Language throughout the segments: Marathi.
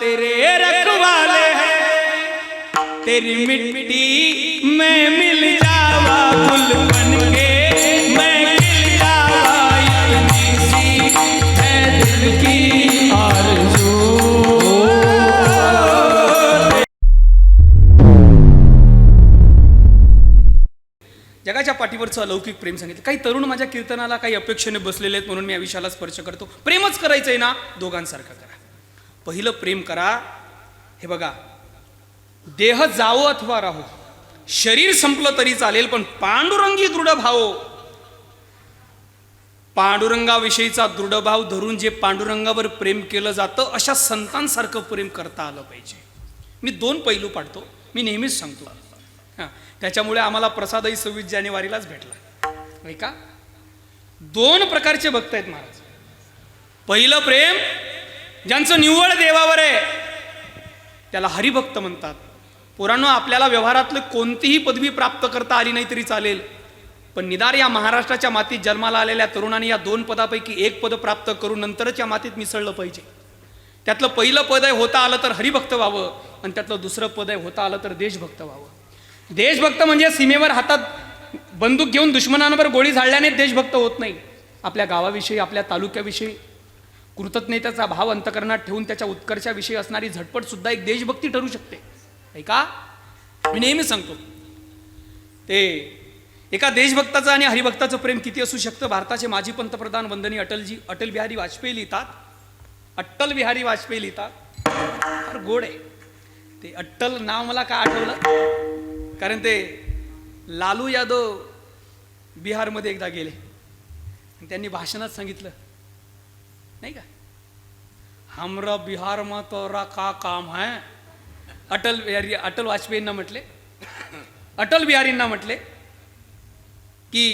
तेरे रखवाले हैं। तेरी मिट्टी में मिल जावा फुल बन के मैं मिल जावा। इतनी सी है दिल की जगाच्या पाठीवरचं अलौकिक प्रेम सांगितलं. काही तरुण माझ्या कीर्तनाला काही अपेक्षेने बसलेले आहेत म्हणून मी या विषयाला स्पर्श करतो. प्रेमच करायचंय ना दोघांसारखं करा. पहिलं प्रेम करा. हे बघा देह जावो अथवा राहो शरीर संपलं तरी चालेल पण पांडुरंगी दृढ भाव पांडुरंगाविषयीचा दृढ भाव धरून जे पांडुरंगावर प्रेम केलं जातं अशा संतांसारखं प्रेम करता आलं पाहिजे. मी दोन पैलू पाडतो मी नेहमीच सांगतो. हां त्याच्यामुळे आम्हाला प्रसादही सव्वीस जानेवारीलाच भेटला. नाही का? दोन प्रकारचे भक्त आहेत महाराज. पहिलं प्रेम ज्यांचं निव्वळ देवावर आहे त्याला हरिभक्त म्हणतात. पुराणं आपल्याला व्यवहारातलं कोणतीही पदवी प्राप्त करता आली नाही तरी चालेल. पण निदार या महाराष्ट्राच्या मातीत जन्माला आलेल्या तरुणांनी या दोन पदापैकी एक पद प्राप्त करून नंतरच या मातीत मिसळलं पाहिजे. त्यातलं पहिलं पद आहे होता आलं तर हरिभक्त व्हावं आणि त्यातलं दुसरं पद आहे होता आलं तर देशभक्त व्हावं. देशभक्त म्हणजे सीमेवर हातात बंदूक घेऊन दुश्मनांवर गोळी झाडल्याने देशभक्त होत नाही. आपल्या गावाविषयी आपल्या तालुक्याविषयी कृतज्ञतेचा भाव अंतकरणात ठेवून त्याच्या उत्कर्षाविषयी असणारी झटपट सुद्धा एक देशभक्ती ठरू शकते. ऐका? मी नेहमी सांगतो. ते एका देशभक्ताचं आणि हरिभक्ताचं प्रेम किती असू शकतं? भारताचे माजी पंतप्रधान वंदनी अटलजी अटल बिहारी वाजपेयी लिहितात. अट्टल बिहारी वाजपेयी लिहितात. फार गोड आहे. ते अट्टल नाव मला का आठवलं? कारण ते लालू यादव बिहारमध्ये एकदा गेले. त्यांनी भाषणात सांगितलं नाही का हमरा बिहार में तोरा का काम है? अटल बिहारी अटल वाजपेयींना म्हटले? अटल बिहारींना म्हटले की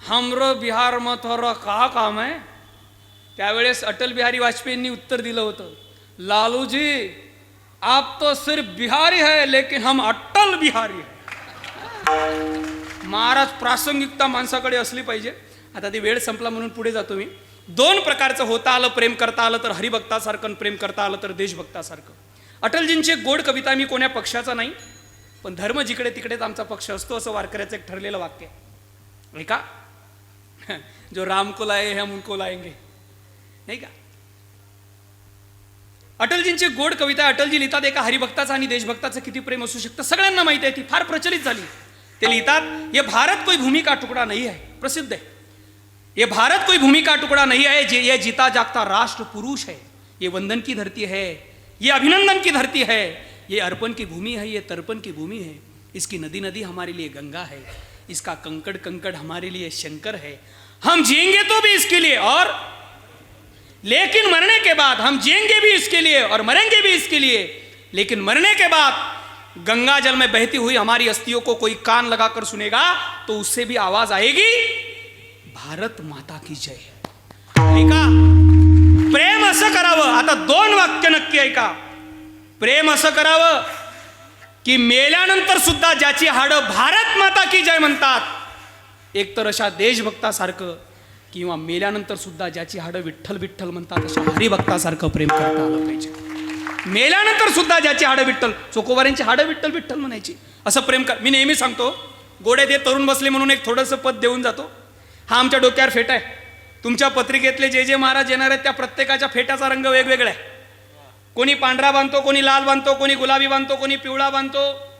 हमर बिहार में तोरा का काम है? त्यावेळेस अटल बिहारी वाजपेयींनी उत्तर दिलं होतं लालूजी आप तो सिर्फ बिहारी है लेकिन हम अटल बिहारी है। महाराज प्रासंगिकता माणसाकडे असली पाहिजे. आता ती वेळ संपला म्हणून पुढे जातो मी. दोन प्रकारचं होता आलं प्रेम करता आलं तर हरिभक्तासारखं प्रेम करता आलं तर देशभक्तासारखं. अटलजींची एक गोड कविता मी कोण्या पक्षाचा नाही पण धर्म जिकडे तिकडेच आमचा पक्ष असतो असं वारकऱ्याचं एक ठरलेलं वाक्य आहे. का जो राम को लाए हम उनको लाएंगे. नाही का? अटलजींची गोड कविता अटलजी लिहितात एका हरिभक्ताचं आणि देशभक्ताचं किती प्रेम असू शकतं सगळ्यांना माहिती आहे ती फार प्रचलित झाली. ते लिहितात हे भारत कोई भूमिका तुकडा टुकड़ा आहे प्रसिद्ध आहे. ये भारत कोई भूमि का टुकड़ा नहीं है, ये जीता जागता राष्ट्र पुरुष है। ये वंदन की धरती है, ये अभिनंदन की धरती है, ये अर्पण की भूमि है, ये तर्पण की भूमि है। इसकी नदी नदी हमारे लिए गंगा है, इसका कंकड़ कंकड़ हमारे लिए शंकर है। हम जिएँगे तो भी इसके लिए और लेकिन मरने के बाद हम जिएँगे भी इसके लिए और मरेंगे भी इसके लिए। लेकिन मरने के बाद गंगा जल में बहती हुई हमारी अस्थियों को कोई कान लगाकर सुनेगा तो उससे भी आवाज़ आएगी भारत माता की जय. ऐका प्रेम असं करावं. आता दोन वाक्य नक्की ऐका. प्रेम असं करावं की मेल्यानंतर सुद्धा ज्याची हाडं भारत माता की जय म्हणतात एकतर अशा देशभक्तासारखं किंवा मेल्यानंतर सुद्धा ज्याची हाडं विठ्ठल विठ्ठल म्हणतात अशा हरिभक्तासारखं प्रेम करता आलं पाहिजे. मेल्यानंतर सुद्धा ज्याची हाडं विठ्ठल चोकोबाऱ्यांची हाडं विठ्ठल विठ्ठल म्हणायची. असं प्रेम कर. मी नेहमी सांगतो गोडे ते तरुण बसले म्हणून एक थोडंसं पद देऊन जातो. हा आमच्या डोक्यावर फेटा आहे. तुमच्या पत्रिकेतले जे जे महाराज येणार आहेत त्या प्रत्येकाच्या फेट्याचा रंग वेगवेगळा आहे. कोणी पांढरा बांधतो कोणी लाल बांधतो कोणी गुलाबी बांधतो कोणी पिवळा बांधतो.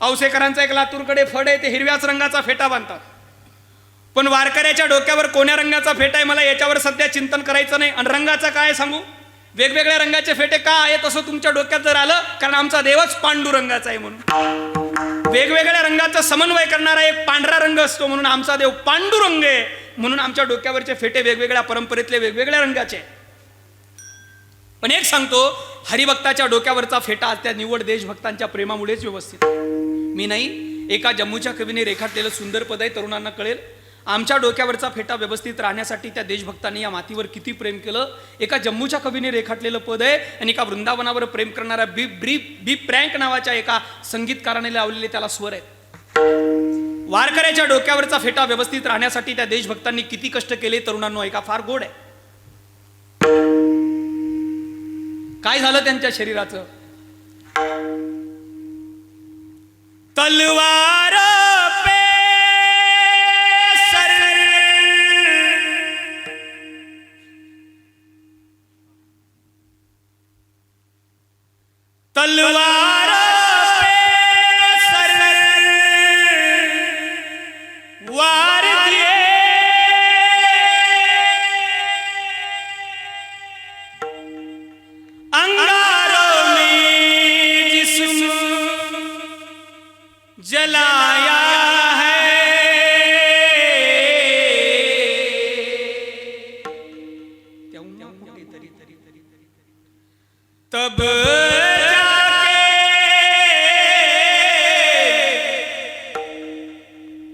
औसेकरांचा एक लातूरकडे फड आहे ते हिरव्याच रंगाचा फेटा बांधतात. पण वारकऱ्याच्या डोक्यावर कोण्या रंगाचा फेटा आहे मला याच्यावर सध्या चिंतन करायचं नाही. आणि रंगाचा काय सांगू? वेगवेगळ्या रंगाचे फेटे का आहेत असं तुमच्या डोक्यात जर आलं कारण आमचा देवच पांडू रंगाचा आहे म्हणून. वेगवेगळ्या रंगाचा समन्वय करणारा एक पांढरा रंग असतो म्हणून आमचा देव पांडुरंग आहे म्हणून आमच्या डोक्यावरचे फेटे वेगवेगळ्या परंपरेतले वेगवेगळ्या रंगाचे पण एक सांगतो हरिभक्ताच्या डोक्यावरचा फेटा आज त्या निवड देशभक्तांच्या प्रेमामुळेच व्यवस्थित मी नाही एका जम्मूच्या कवीने रेखाटलेलं सुंदर पद आहे तरुणांना कळेल. आमच्या डोक्यावरचा फेटा व्यवस्थित राहण्यासाठी त्या देशभक्तांनी या मातीवर किती प्रेम केलं? एका जम्मूच्या कवीने रेखाटलेलं पद आहे आणि एका वृंदावनावर प्रेम करणाऱ्या बी ब्री बी प्रँक नावाच्या एका संगीतकाराने लावलेले त्याला स्वर आहेत. वारकऱ्याच्या डोक्यावरचा फेटा व्यवस्थित राहण्यासाठी त्या देशभक्तांनी किती कष्ट केले? तरुणांनो एका फार गोड आहे. काय झालं त्यांच्या शरीराचं? तलवार तलवार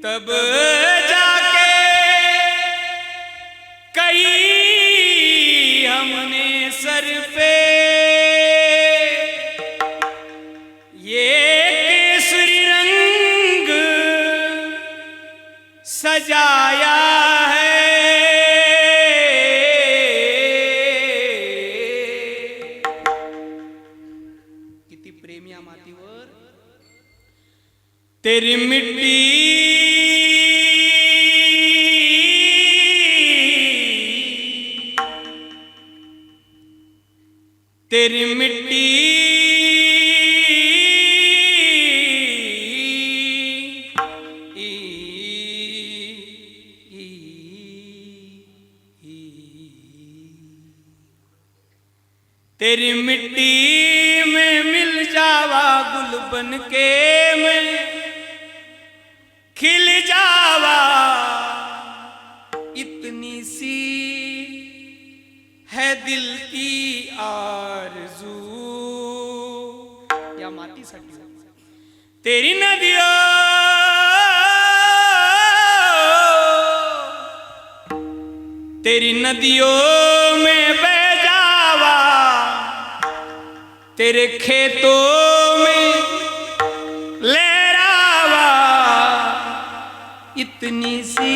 तब तेरी मिट्टी तेरी मिट्टी तेरी मिट्टी में मिल जावा गुल बन के मैं खिल जावा। इतनी सी है दिल की आरज़ू। या मातीसाठी। तेरी नदियों। तेरी नदियों में बह जावा। तेरे खेतों में इतनी सी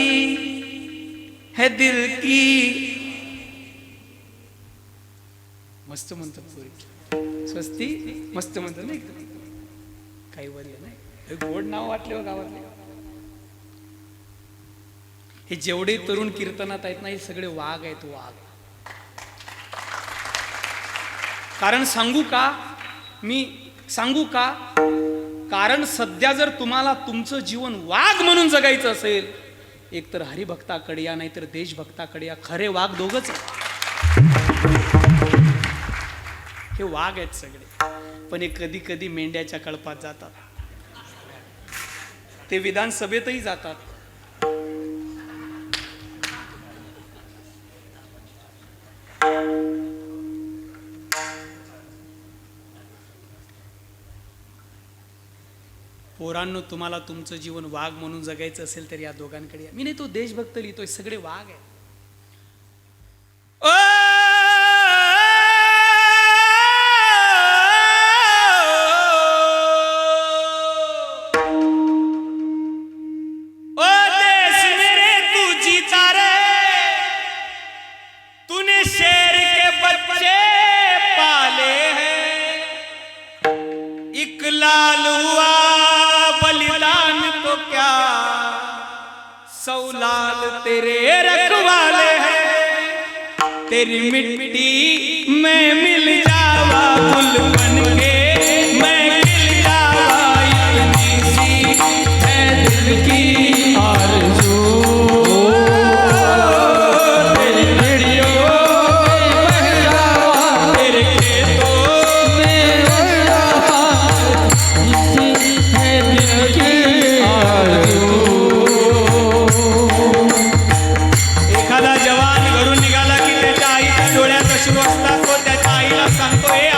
है दिल की। मस्त म्हणतात पोरी. स्वस्ती? मस्त म्हणतात नाही काही वरी नाही. गोड नाव वाटले हो गावातले. हे जेवढे तरुण कीर्तनात आहेत ना हे सगळे वाघ आहेत वाघ. कारण सांगू का? मी सांगू का? कारण सध्या जर तुम्हाला तुमचं जीवन वाघ म्हणून जगायचं असेल एकतर हरिभक्ताकडे या नाहीतर देशभक्ताकडे या. खरे वाघ दोघच हे वाघ आहेत सगळे. पण हे कधी कधी मेंढ्याच्या कळपात जातात. ते विधानसभेतही जातात. पोरांनो तुम्हाला तुमचं जीवन वाघ म्हणून जगायचं असेल तर या दोघांकडे मी नाही तो देशभक्त लिहितोय सगळे वाघ आहे तेरे रखवाले हैं। तेरी मिट्टी निघाला की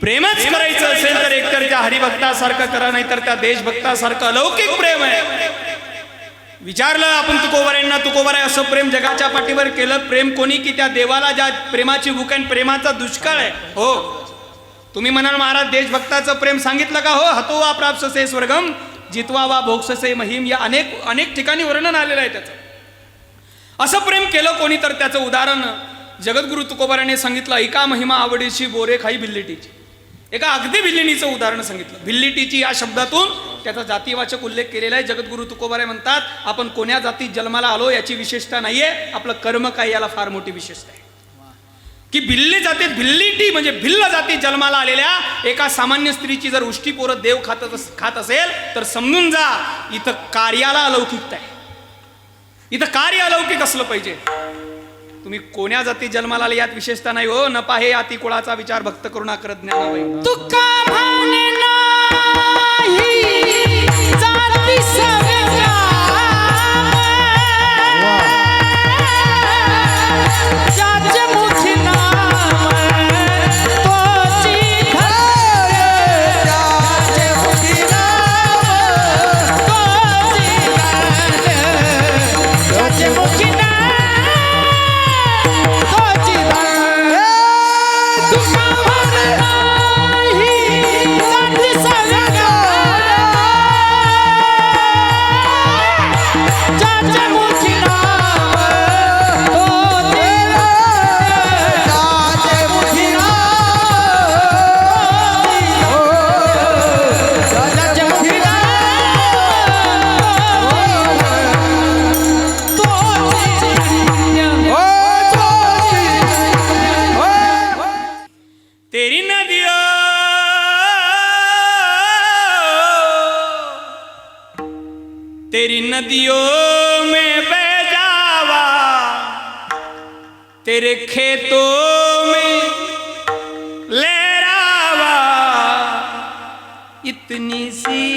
प्रेमच करायचं असेल तर एकतर त्या हरिभक्तासारखं करा नाही तर त्या देशभक्तासारखं अलौकिक प्रेम आहे. विचारलं आपण तुकोबऱ्यांना तुकोबर आहे असं प्रेम जगाच्या पाठीवर केलं. प्रेम कोणी की त्या देवाला ज्या प्रेमाची भूक आहे प्रेमाचा दुष्काळ आहे? हो. तुम्ही म्हणाल महाराज देशभक्ताचं प्रेम सांगितलं का हो? हतो वा प्राप्ससे स्वर्गम जितवा वा भोगससे महिम. या अनेक अनेक ठिकाणी वर्णन आलेलं आहे त्याचं. असं प्रेम केलं कोणी तर त्याचं उदाहरण जगद्गुरु तुकोबाराने सांगितलं ऐका महिमा आवडीची बोरे खाई भिल्लिटीची. एका अगदी भिल्लिणीचं उदाहरण सांगितलं. भिल्लिटीची या शब्दातून त्याचा जातीवाचक उल्लेख केलेला आहे. जगद्गुरु तुकोबारे म्हणतात आपण कोण्या जातीत जन्माला आलो याची विशेषता नाहीये. आपलं कर्म काय याला फार मोठी विशेषता आहे. की भिल्ली जातीत भिल्लीटी म्हणजे भिल्ल जातीत जन्माला आलेल्या एका सामान्य स्त्रीची जर उष्टी पोरं देव खात खात असेल तर समजून जा इथं कार्याला अलौकिकता आहे. इथं कार्य अलौकिक असलं पाहिजे. तुम्ही कोण्या जाती जन्माला आले यात विशेषता नाही? हो न पाहे अति कुळाचा विचार भक्त करुणा करत ज्ञान तुका भावने नाही जाती नदियों में बह जावा तेरे खेतों में लहरावा इतनी सी